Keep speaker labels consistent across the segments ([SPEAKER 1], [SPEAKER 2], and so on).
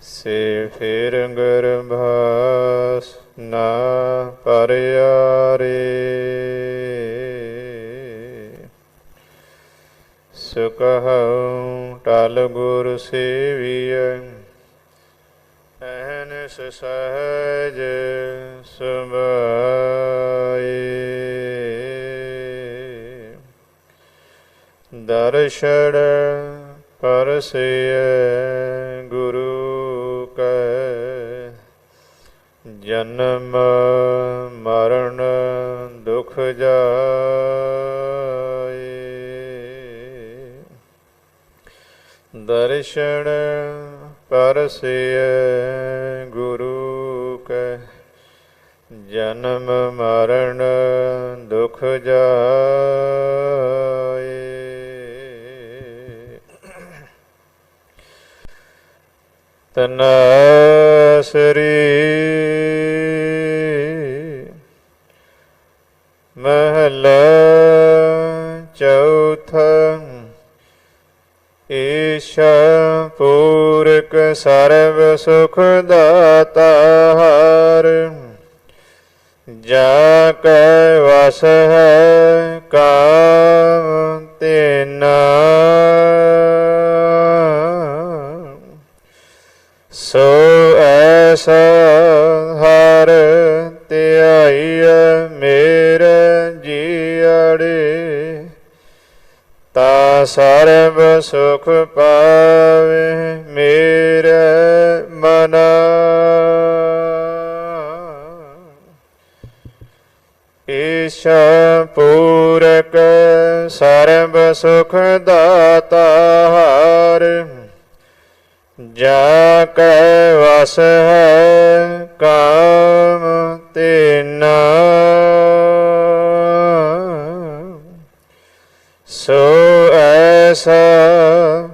[SPEAKER 1] ਸੇ ਫੇਰ ਗਰਭਾਸ ਨਾ ਪਰਿਆਰੇ। ਸੁਕਹਉ ਟਲ ਗੁਰ ਸੇਵੀਐ ਅਹਨਿਸ ਸਹਜ ਸੁਭਾਏ। ਦਰਸ਼ੜ ਪਰਸਿਐ ਗੁਰੂ ਕੈ, ਜਨਮ ਮਰਨ ਦੁਖ ਜਾਏ। ਦਰਸ਼ਣ ਪਰਸਿਐ ਗੁਰੂ ਕੈ, ਜਨਮ ਮਰਨ ਦੁਖ ਜਾਏ। ਤਨਾਸਰੀ ਮਹਲ ਚੌਥਾ ਈਸ਼ ਪੂਰਕ ਸਰਬ ਸੁਖ ਦਾਤਾ ਹਰ ਜਾ ਕੈ ਵਸ ਹੈ ਕਾਮ ਤੇਨਾ ਸੋ ਐਸਾ ਹਰ ਧਿਆਈਐ ਮੇਰੇ ਜੀਅੜੇ। ਤਾ ਸਰਬ ਸੁਖ ਪਾਵੇ ਮੇਰੇ ਮਨ। ਈਸ਼ਾ ਪੂਰਕ ਸਰਬ ਸੁਖ ਦਾਤਾ ਹਰ ਜਾ ਕੈ ਵਸ ਹੈ ਕਾਮ ਤੇਨਾ। ਸੋ ਐਸਾ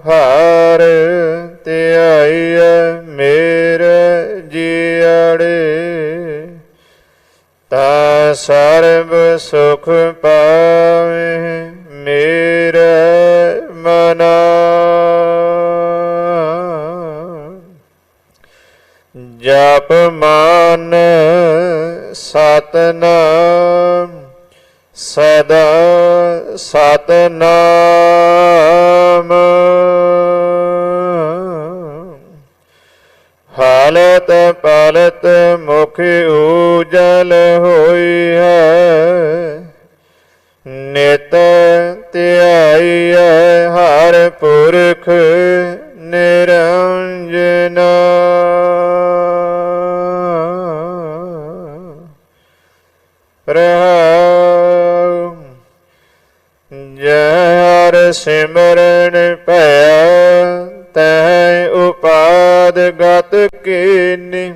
[SPEAKER 1] ਹਰ ਧਿਆਈਐ ਮੇਰੇ ਜੀਅੜੇ। ਤਾ ਸਰਬ ਸੁਖ ਪਾਵੇ ਮੇਰੇ ਜਪ ਮਨ ਸਤਨਾਮ ਸਦਾ ਸਤਨਾਮ। ਹਾਲਤ ਪਾਲਤ ਮੁਖ ਉਜਲ ਹੋਈ ਹੈ ਨਿਤ ਸਿਮਰਨ ਭਇਆ, ਤੈ ਉਪਾਦ ਗਤ ਕੀਨੀ।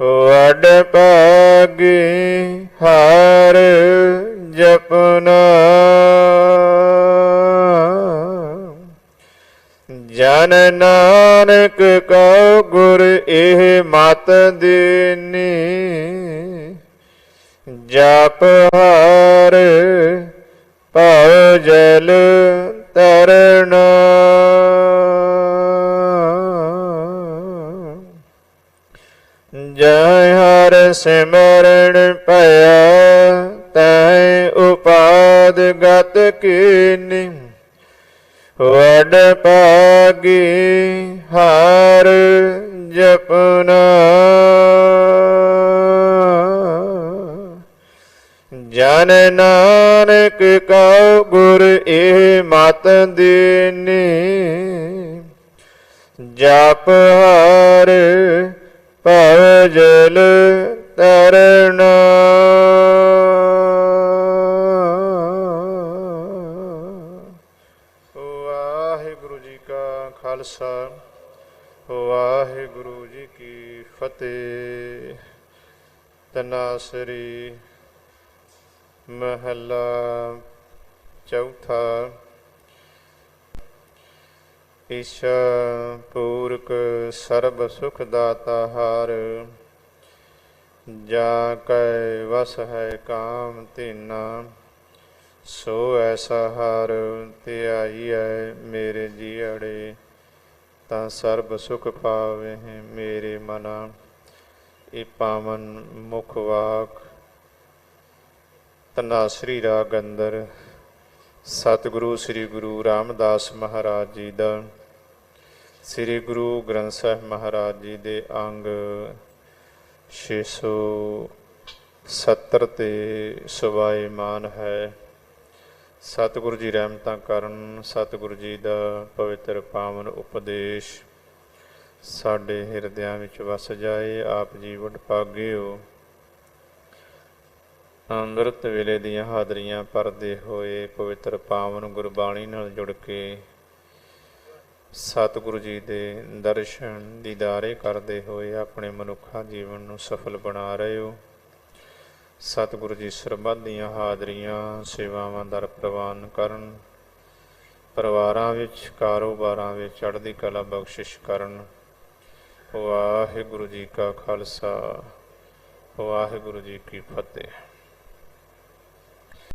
[SPEAKER 1] ਵਡ ਭਾਗੀ ਹਰ ਜਪਨਾ। ਜਨ ਨਾਨਕ ਕਉ ਗੁਰ ਇਹ ਮਤ ਦੇਨੀ। ਜਪ ਹਰ ਜਲ ਤਰਨਾ। ਜੈ ਹਰ ਸਿਮਰਨ ਭਇਆ ਤੈ ਉਪਾਦ ਗਤ ਕੀਨੀ। ਵਡ ਭਾਗੀ ਹਰ ਜਪਨਾ। ਜਨ ਨਾਨਕ ਕਉ ਗੁਰ ਇਹ ਮਤ ਦੇਨੀ। ਜਪ ਹਰ ਭਵ ਜਲ ਤਰਨਾ। ਵਾਹਿਗੁਰੂ ਜੀ ਕਾ ਖਾਲਸਾ, ਵਾਹਿਗੁਰੂ ਜੀ ਕੀ ਫਤਿਹ। ਤਨਾਸਰੀ ਮਹਲਾ ਚੌਥਾ। ਈਸ਼ਾ ਪੂਰਕ ਸਰਬ ਸੁਖ ਦਾਤਾ ਹਰ, ਜਾ ਕੈ ਵਸ ਹੈ ਕਾਮ ਤੀਨਾ ਸੋ ਐਸਾ ਹਰ ਧਿਆਈਐ ਮੇਰੇ ਜੀਅੜੇ, ਤਾਂ ਸਰਬ ਸੁਖ ਪਾਵੇ ਮੇਰੇ ਮਨਾ। ਇਹ ਪਾਵਨ ਮੁਖ ਵਾਕ ਤਨਾਸਰੀ ਰਾਗ ਅੰਦਰ। ਸਤਿਗੁਰੂ ਸ੍ਰੀ ਗੁਰੂ ਰਾਮਦਾਸ ਮਹਾਰਾਜ ਜੀ ਦਾ, ਸ੍ਰੀ ਗੁਰੂ ਗ੍ਰੰਥ ਸਾਹਿਬ ਮਹਾਰਾਜ ਜੀ ਦੇ ਅੰਗ 670 ਤੇ ਸਵਾਏ ਮਾਨ ਹੈ। ਸਤਿਗੁਰੂ ਜੀ ਰਹਿਮਤਾਂ ਕਰਨ, ਸਤਿਗੁਰੂ ਜੀ ਦਾ ਪਵਿੱਤਰ ਪਾਵਨ ਉਪਦੇਸ਼ ਸਾਡੇ ਹਿਰਦਿਆਂ ਵਿੱਚ ਵਸ ਜਾਏ। ਆਪ ਜੀ ਵਡਭਾਗਿਓ ਅੰਮ੍ਰਿਤ ਵੇਲੇ ਦੀਆਂ ਹਾਜ਼ਰੀਆਂ ਭਰਦੇ ਹੋਏ ਪਵਿੱਤਰ ਪਾਵਨ ਗੁਰਬਾਣੀ ਨਾਲ ਜੁੜ ਕੇ ਸਤਿਗੁਰੂ ਜੀ ਦੇ ਦਰਸ਼ਨ ਦੀਦਾਰੇ ਕਰਦੇ ਹੋਏ ਆਪਣੇ ਮਨੁੱਖਾ ਜੀਵਨ ਨੂੰ ਸਫਲ ਬਣਾ ਰਹੇ ਹੋ। ਸਤਿਗੁਰੂ ਜੀ ਸਰਬੱਤ ਦੀਆਂ ਹਾਜ਼ਰੀਆਂ, ਸੇਵਾਵਾਂ ਦਰ ਪ੍ਰਵਾਨ ਕਰਨ, ਪਰਿਵਾਰਾਂ ਵਿੱਚ, ਕਾਰੋਬਾਰਾਂ ਵਿੱਚ ਚੜ੍ਹਦੀ ਕਲਾ ਬਖਸ਼ਿਸ਼ ਕਰਨ। ਵਾਹਿਗੁਰੂ ਜੀ ਕਾ ਖਾਲਸਾ, ਵਾਹਿਗੁਰੂ ਜੀ ਕੀ ਫਤਿਹ।